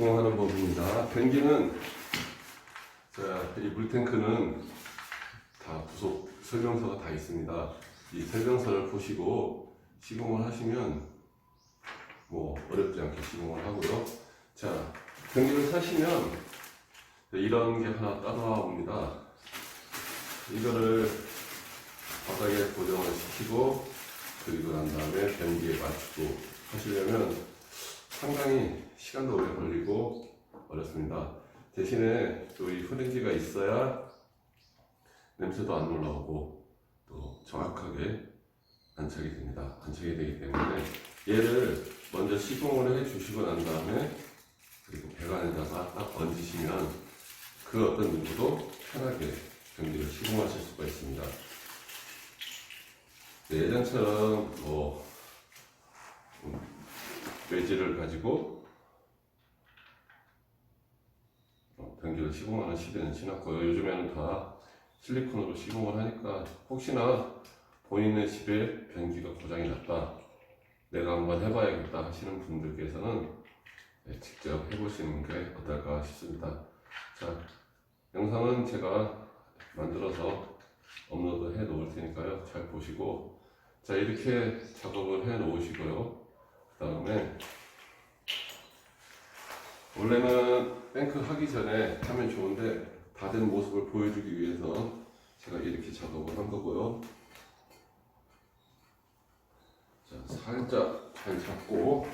시공하는 법입니다. 변기는 자, 이 물탱크는 다 부속 설명서가 다 있습니다. 이 설명서를 보시고 시공을 하시면 뭐 어렵지 않게 시공을 하고요. 자, 변기를 사시면 이런 게 하나 따라옵니다. 이거를 바닥에 고정을 시키고 그리고 난 다음에 변기에 맞추고 하시려면 상당히 시간도 오래 걸리고 어렵습니다. 대신에 또 이 후렌지가 있어야 냄새도 안 올라오고 또 정확하게 안착이 됩니다. 안착이 되기 때문에 얘를 먼저 시공을 해 주시고 난 다음에 그리고 배관에다가 딱 얹으시면 그 어떤 누구도 편하게 변기를 시공하실 수가 있습니다. 네, 예전처럼 뭐 음, 외지를 가지고 어, 변기를 시공하는 시대는 지났고요. 요즘에는 다 실리콘으로 시공을 하니까 혹시나 본인의 집에 변기가 고장이 났다, 내가 한번 해봐야겠다 하시는 분들께서는 네, 직접 해보시는 게 어떨까 싶습니다. 자, 영상은 제가 만들어서 업로드 해 놓을 테니까요. 잘 보시고 자 이렇게 작업을 해 놓으시고요. 그 다음에 원래는 뱅크 하기 전에 하면 좋은데 다 된 모습을 보여주기 위해서 제가 이렇게 작업을 한 거고요. 자 살짝 잘 잡고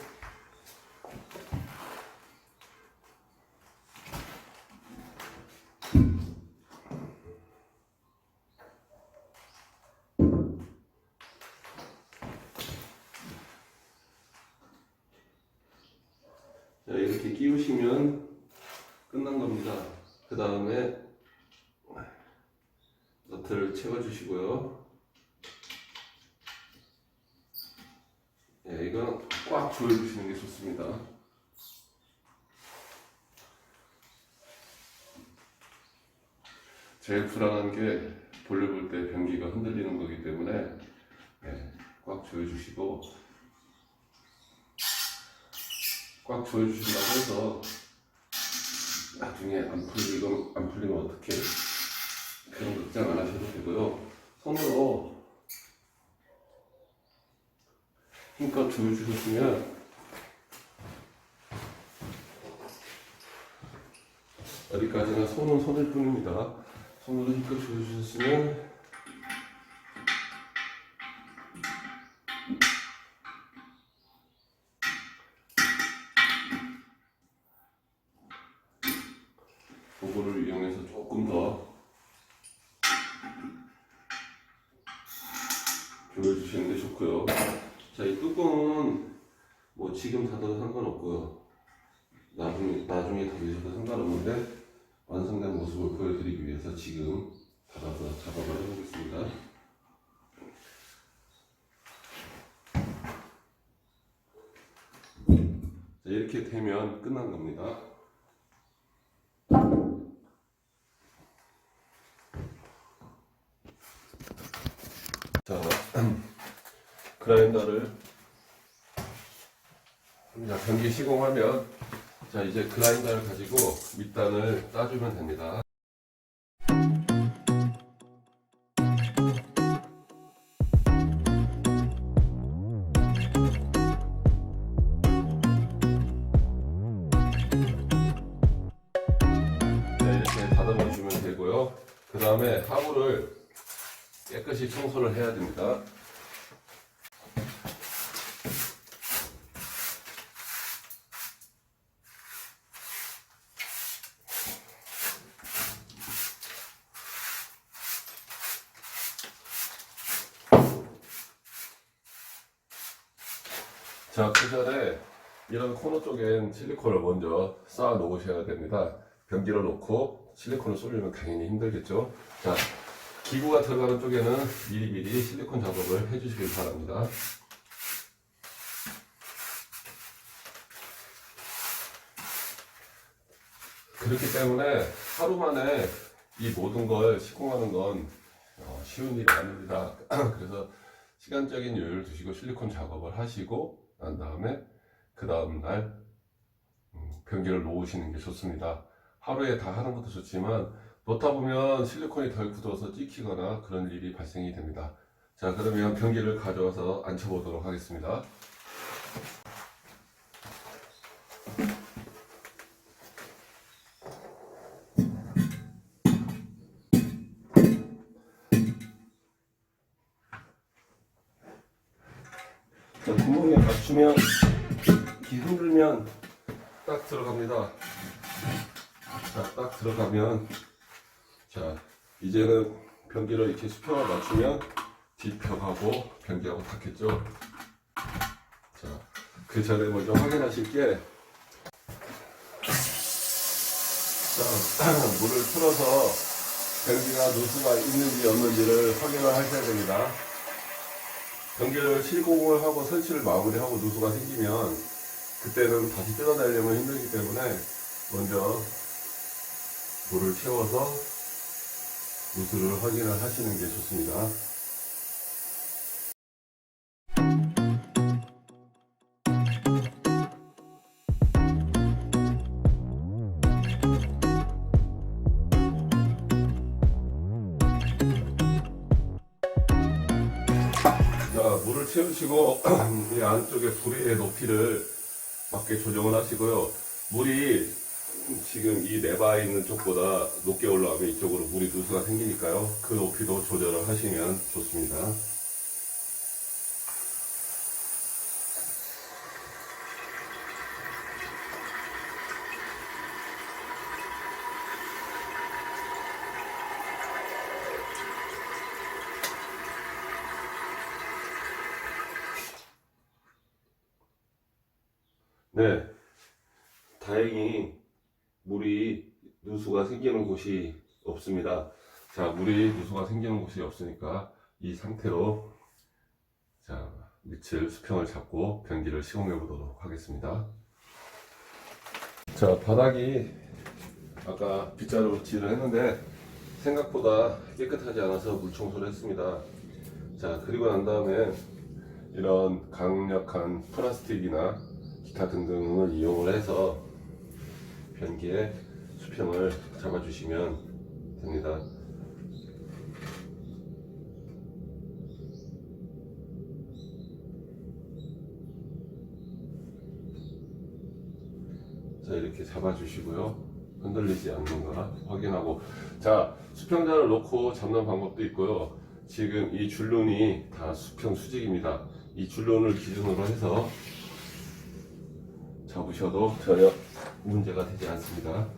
끼우시면 끝난 겁니다. 그 다음에 너트를 채워주시고요. 예, 이건 꽉 조여주시는 게 좋습니다. 제일 불안한 게 돌려볼 때 변기가 흔들리는 거기 때문에 예, 꽉 조여주시고 꽉 조여주신다고 해서 나중에 안 풀리면 안 풀리면 어떻게 그런 걱정 안 하셔도 되고요. 손으로 힘껏 조여주셨으면 어디까지나 손은 손일 뿐입니다. 손으로 힘껏 조여주셨으면 나중에, 나중에 닫으셔도 상관없는데 완성된 모습을 보여드리기 위해서 지금 닫아서 작업을 해보겠습니다. 자, 이렇게 되면 끝난 겁니다. 자, 그라인더를 자, 변기 시공하면 자 이제 그라인더를 가지고 밑단을 따주면 됩니다. 그 다음에 하부를 깨끗이 청소를 해야 됩니다. 자, 그 전에 이런 코너 쪽엔 실리콘을 먼저 쌓아 놓으셔야 됩니다. 변기를 놓고 실리콘을 쏠리면 당연히 힘들겠죠. 자, 기구가 들어가는 쪽에는 미리미리 실리콘 작업을 해주시길 바랍니다. 그렇기 때문에 하루 만에 이 모든 걸 시공하는 건 어, 쉬운 일이 아닙니다. 그래서 시간적인 여유를 두시고 실리콘 작업을 하시고 난 다음에 그 다음 날 음, 변기를 놓으시는 게 좋습니다. 하루에 다 하는 것도 좋지만 놓다 보면 실리콘이 덜 굳어서 찍히거나 그런 일이 발생이 됩니다. 자 그러면 변기를 가져와서 앉혀보도록 하겠습니다. 자, 구멍에 맞추면 기 흔들면 딱 들어갑니다. 자, 딱 들어가면 자, 이제는 변기를 이렇게 수평을 맞추면 뒷벽하고 변기하고 닿겠죠. 자, 그 전에 먼저 확인하실 게 자, 물을 틀어서 변기가 누수가 있는지 없는지를 확인을 하셔야 됩니다. 변기를 실공을 하고 설치를 마무리하고 누수가 생기면 그때는 다시 뜯어내려면 힘들기 때문에 먼저 물을 채워서 누수를 확인을 하시는 게 좋습니다. 자, 물을 채우시고 이 안쪽에 불의 높이를 맞게 조정을 하시고요. 물이 지금 이 내바에 있는 쪽보다 높게 올라가면 이쪽으로 물이 누수가 생기니까요. 그 높이도 조절을 하시면 좋습니다. 네. 다행히 물이 누수가 생기는 곳이 없습니다. 자, 물이 누수가 생기는 곳이 없으니까 이 상태로 자, 밑을 수평을 잡고 변기를 시공해 보도록 하겠습니다. 자, 바닥이 아까 빗자루로 칠을 했는데 생각보다 깨끗하지 않아서 물 청소를 했습니다. 자, 그리고 난 다음에 이런 강력한 플라스틱이나 기타 등등을 이용을 해서 변기에 수평을 잡아주시면 됩니다. 자 이렇게 잡아주시고요. 흔들리지 않는가 확인하고 자 수평자를 놓고 잡는 방법도 있고요. 지금 이 줄눈이 다 수평 수직입니다. 이 줄눈을 기준으로 해서 잡으셔도 전혀 문제가 되지 않습니다.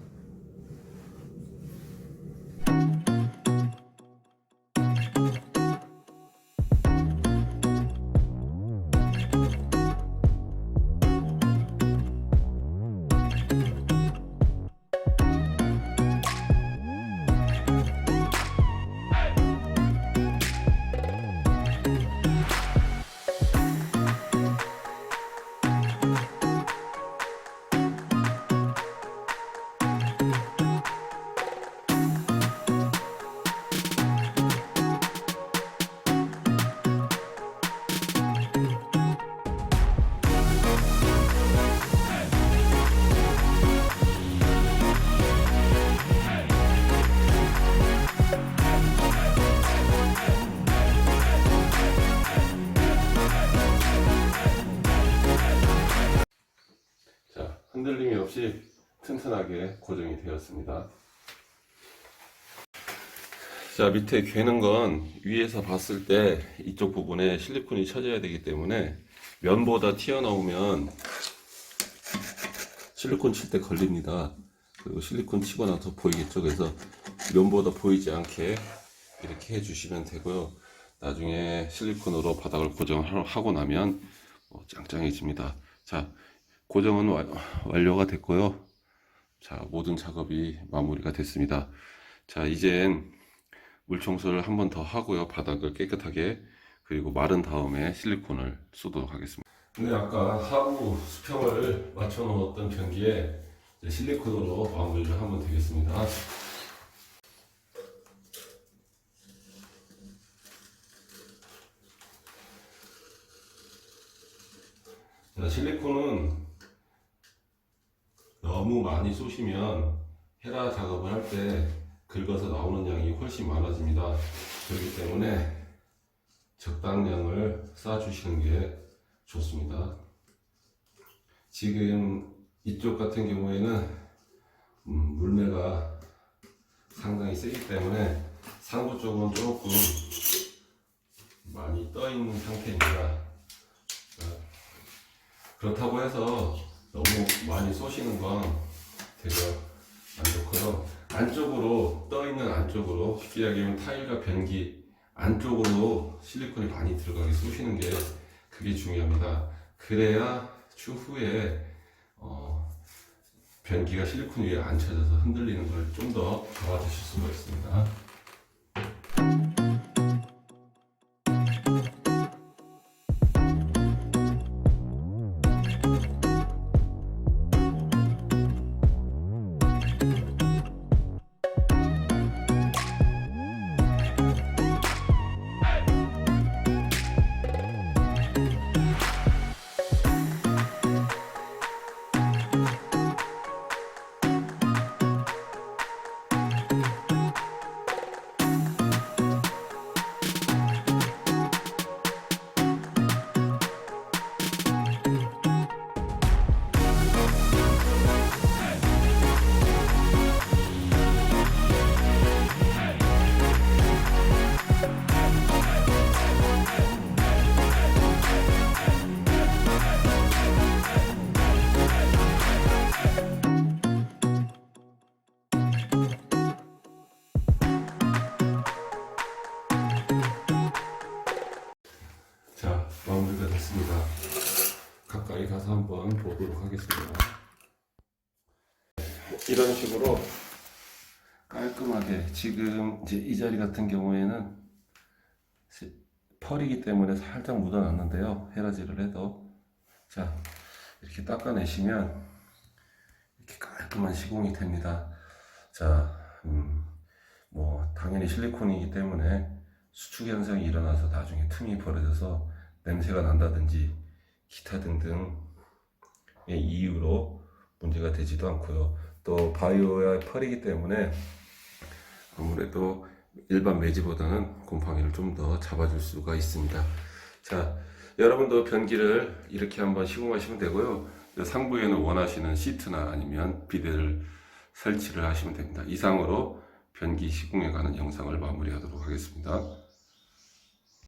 튼튼하게 고정이 되었습니다. 자, 밑에 괴는 건 위에서 봤을 때 이쪽 부분에 실리콘이 쳐져야 되기 때문에 면보다 튀어나오면 실리콘 칠 때 걸립니다. 그리고 실리콘 치고 나서 보이겠죠. 그래서 면보다 보이지 않게 이렇게 해주시면 되고요. 나중에 실리콘으로 바닥을 고정하고 나면 어, 짱짱해집니다. 자, 고정은 와- 완료가 됐고요. 자, 모든 작업이 마무리가 됐습니다. 자, 이젠 물 청소를 한 번 더 하고요. 바닥을 깨끗하게 그리고 마른 다음에 실리콘을 쏘도록 하겠습니다. 근데 아까 하부 수평을 맞춰 놓았던 변기에 실리콘으로 마무리를 하면 되겠습니다. 자, 실리콘은 너무 많이 쏘시면 헤라 작업을 할 때 긁어서 나오는 양이 훨씬 많아집니다. 그렇기 때문에 적당량을 쏴주시는 게 좋습니다. 지금 이쪽 같은 경우에는 음, 물매가 상당히 세기 때문에 상부 쪽은 조금 많이 떠 있는 상태입니다. 자, 그렇다고 해서 너무 많이 쏘시는 건 되게 안 좋고요. 안쪽으로 떠 있는 안쪽으로 쉽게 이야기하면 타일과 변기 안쪽으로 실리콘이 많이 들어가게 쏘시는 게 그게 중요합니다. 그래야 추후에 어, 변기가 실리콘 위에 안 쳐져서 흔들리는 걸 좀 더 잡아주실 수가 있습니다. 이런 식으로 깔끔하게 지금 이제 이 자리 같은 경우에는 시- 펄이기 때문에 살짝 묻어놨는데요. 헤라질을 해도 자 이렇게 닦아내시면 이렇게 깔끔한 시공이 됩니다. 자, 음, 뭐 당연히 실리콘이기 때문에 수축 현상이 일어나서 나중에 틈이 벌어져서 냄새가 난다든지 기타 등등의 이유로 문제가 되지도 않고요. 또 바이오야 펄이기 때문에 아무래도 일반 매지보다는 곰팡이를 좀 더 잡아줄 수가 있습니다. 자, 여러분도 변기를 이렇게 한번 시공하시면 되고요. 상부에는 원하시는 시트나 아니면 비데를 설치를 하시면 됩니다. 이상으로 변기 시공에 관한 영상을 마무리하도록 하겠습니다.